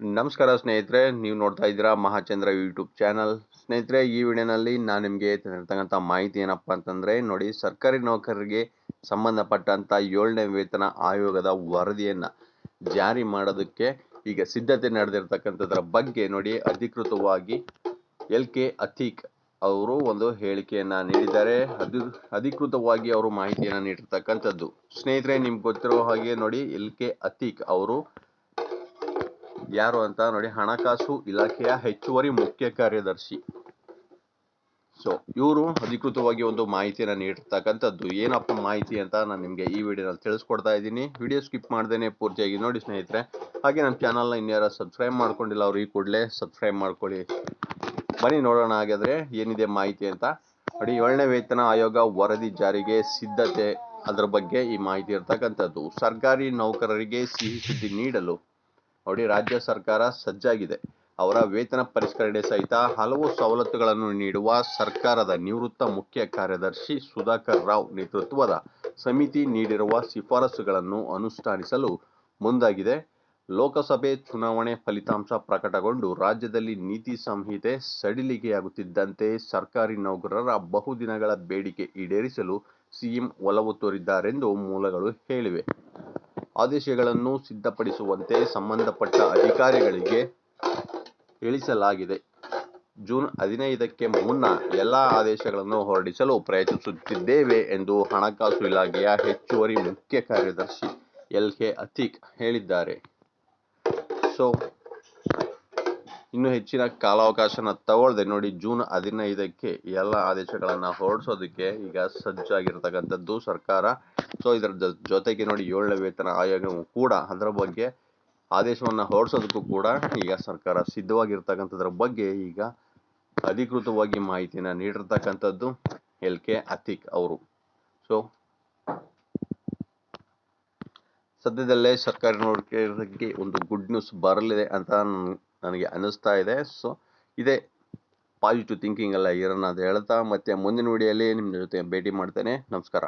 ನಮಸ್ಕಾರ ಸ್ನೇಹಿತರೆ, ನೀವು ನೋಡ್ತಾ ಇದ್ದೀರಾ ಮಹಾಚಂದ್ರ ಯೂಟ್ಯೂಬ್ ಚಾನಲ್ ಸ್ನೇಹಿತರೆ, ಈ ವಿಡಿಯೋನಲ್ಲಿ ನಾನು ನಿಮಗೆ ತರ್ತಕ್ಕಂಥ ಮಾಹಿತಿ ಏನಪ್ಪ ಅಂತಂದರೆ, ನೋಡಿ ಸರ್ಕಾರಿ ನೌಕರರಿಗೆ ಸಂಬಂಧಪಟ್ಟಂಥ ಏಳನೇ ವೇತನ ಆಯೋಗದ ವರದಿಯನ್ನು ಜಾರಿ ಮಾಡೋದಕ್ಕೆ ಈಗ ಸಿದ್ಧತೆ ನಡೆದಿರ್ತಕ್ಕಂಥದ್ರ ಬಗ್ಗೆ ನೋಡಿ ಅಧಿಕೃತವಾಗಿ ಎಲ್ ಕೆ ಅಥೀಕ್ ಅವರು ಒಂದು ಹೇಳಿಕೆಯನ್ನು ನೀಡಿದ್ದಾರೆ. ಅದು ಅಧಿಕೃತವಾಗಿ ಅವರು ಮಾಹಿತಿಯನ್ನು ನೀಡಿರ್ತಕ್ಕಂಥದ್ದು. ಸ್ನೇಹಿತರೆ, ನಿಮ್ಗೆ ಗೊತ್ತಿರೋ ಹಾಗೆ ನೋಡಿ ಎಲ್ ಕೆ ಅಥೀಕ್ ಅವರು ಯಾರು ಅಂತ ನೋಡಿ ಹಣಕಾಸು ಇಲಾಖೆಯ ಹೆಚ್ಚುವರಿ ಮುಖ್ಯ ಕಾರ್ಯದರ್ಶಿ. ಸೊ ಇವರು ಅಧಿಕೃತವಾಗಿ ಒಂದು ಮಾಹಿತಿಯನ್ನು ನೀಡಿರ್ತಕ್ಕಂಥದ್ದು ಏನಪ್ಪ ಮಾಹಿತಿ ಅಂತ ನಾನು ನಿಮಗೆ ಈ ವಿಡಿಯೋನಲ್ಲಿ ತಿಳಿಸ್ಕೊಡ್ತಾ ಇದ್ದೀನಿ. ವಿಡಿಯೋ ಸ್ಕಿಪ್ ಮಾಡ್ದೇನೆ ಪೂರ್ತಿಯಾಗಿ ನೋಡಿ ಸ್ನೇಹಿತರೆ. ಹಾಗೆ ನಮ್ಮ ಚಾನಲ್ನ ಇನ್ಯಾರ ಸಬ್ಸ್ಕ್ರೈಬ್ ಮಾಡ್ಕೊಂಡಿಲ್ಲ ಅವ್ರು ಈ ಕೂಡಲೇ ಸಬ್ಸ್ಕ್ರೈಬ್ ಮಾಡ್ಕೊಳ್ಳಿ. ಬನ್ನಿ ನೋಡೋಣ ಹಾಗಾದ್ರೆ ಏನಿದೆ ಮಾಹಿತಿ ಅಂತ. ನೋಡಿ, ಏಳನೇ ವೇತನ ಆಯೋಗ ವರದಿ ಜಾರಿಗೆ ಸಿದ್ಧತೆ. ಅದರ ಬಗ್ಗೆ ಈ ಮಾಹಿತಿ ಇರ್ತಕ್ಕಂಥದ್ದು. ಸರ್ಕಾರಿ ನೌಕರರಿಗೆ ಸಿಹಿ ಸುದ್ದಿ ನೀಡಲು. ನೋಡಿ, ರಾಜ್ಯ ಸರ್ಕಾರ ಸಜ್ಜಾಗಿದೆ. ಅವರ ವೇತನ ಪರಿಷ್ಕರಣೆ ಸಹಿತ ಹಲವು ಸವಲತ್ತುಗಳನ್ನು ನೀಡುವ ಸರ್ಕಾರದ ನಿವೃತ್ತ ಮುಖ್ಯ ಕಾರ್ಯದರ್ಶಿ ಸುಧಾಕರ್ ರಾವ್ ನೇತೃತ್ವದ ಸಮಿತಿ ನೀಡಿರುವ ಶಿಫಾರಸುಗಳನ್ನು ಅನುಷ್ಠಾನಿಸಲು ಮುಂದಾಗಿದೆ. ಲೋಕಸಭೆ ಚುನಾವಣೆ ಫಲಿತಾಂಶ ಪ್ರಕಟಗೊಂಡು ರಾಜ್ಯದಲ್ಲಿ ನೀತಿ ಸಂಹಿತೆ ಸಡಿಲಿಕೆಯಾಗುತ್ತಿದ್ದಂತೆ ಸರ್ಕಾರಿ ನೌಕರರ ಬಹುದಿನಗಳ ಬೇಡಿಕೆ ಈಡೇರಿಸಲು ಸಿಎಂ ಒಲವು ತೋರಿದ್ದಾರೆಂದು ಮೂಲಗಳು ಹೇಳಿವೆ. ಆದೇಶಗಳನ್ನು ಸಿದ್ಧಪಡಿಸುವಂತೆ ಸಂಬಂಧಪಟ್ಟ ಅಧಿಕಾರಿಗಳಿಗೆ ತಿಳಿಸಲಾಗಿದೆ. ಜೂನ್ ಹದಿನೈದಕ್ಕೆ ಮುನ್ನ ಎಲ್ಲ ಆದೇಶಗಳನ್ನು ಹೊರಡಿಸಲು ಪ್ರಯತ್ನಿಸುತ್ತಿದ್ದೇವೆ ಎಂದು ಹಣಕಾಸು ಇಲಾಖೆಯ ಹೆಚ್ಚುವರಿ ಮುಖ್ಯ ಕಾರ್ಯದರ್ಶಿ ಎಲ್. ಕೆ. ಅತೀಕ್ ಹೇಳಿದ್ದಾರೆ. ಸೊ, ಇನ್ನು ಹೆಚ್ಚಿನ ಕಾಲಾವಕಾಶನ ತಗೊಳ್ಳದೆ ನೋಡಿ ಜೂನ್ ಹದಿನೈದಕ್ಕೆ ಎಲ್ಲ ಆದೇಶಗಳನ್ನು ಹೊರಡಿಸೋದಕ್ಕೆ ಈಗ ಸಜ್ಜಾಗಿರ್ತಕ್ಕಂಥದ್ದು ಸರ್ಕಾರ ಸೊ ಇದರ ಜೊತೆಗೆ ನೋಡಿ ಏಳನೇ ವೇತನ ಆಯೋಗವು ಕೂಡ ಅದರ ಬಗ್ಗೆ ಆದೇಶವನ್ನು ಹೊರಡಿಸೋದಕ್ಕೂ ಕೂಡ ಈಗ ಸರ್ಕಾರ ಸಿದ್ಧವಾಗಿರ್ತಕ್ಕಂಥದ್ರ ಬಗ್ಗೆ ಈಗ ಅಧಿಕೃತವಾಗಿ ಮಾಹಿತಿಯನ್ನು ನೀಡಿರ್ತಕ್ಕಂಥದ್ದು ಎಲ್ ಕೆ ಅತಿಕ್ ಅವರು. ಸೊ ಸದ್ಯದಲ್ಲೇ ಸರ್ಕಾರಿ ನೋಡಿಕೆ ಒಂದು ಗುಡ್ ನ್ಯೂಸ್ ಬರಲಿದೆ ಅಂತ ನನಗೆ ಅನ್ನಿಸ್ತಾ ಇದೆ. ಸೊ ಇದೇ ಪಾಸಿಟಿವ್ ಥಿಂಕಿಂಗ್ ಎಲ್ಲ ಇರೋಣ ಅಂತ ಹೇಳ್ತಾ ಮತ್ತೆ ಮುಂದಿನ ವಿಡಿಯೋಲಿ ನಿಮ್ಮ ಜೊತೆ ಭೇಟಿ ಮಾಡ್ತೇನೆ. ನಮಸ್ಕಾರ.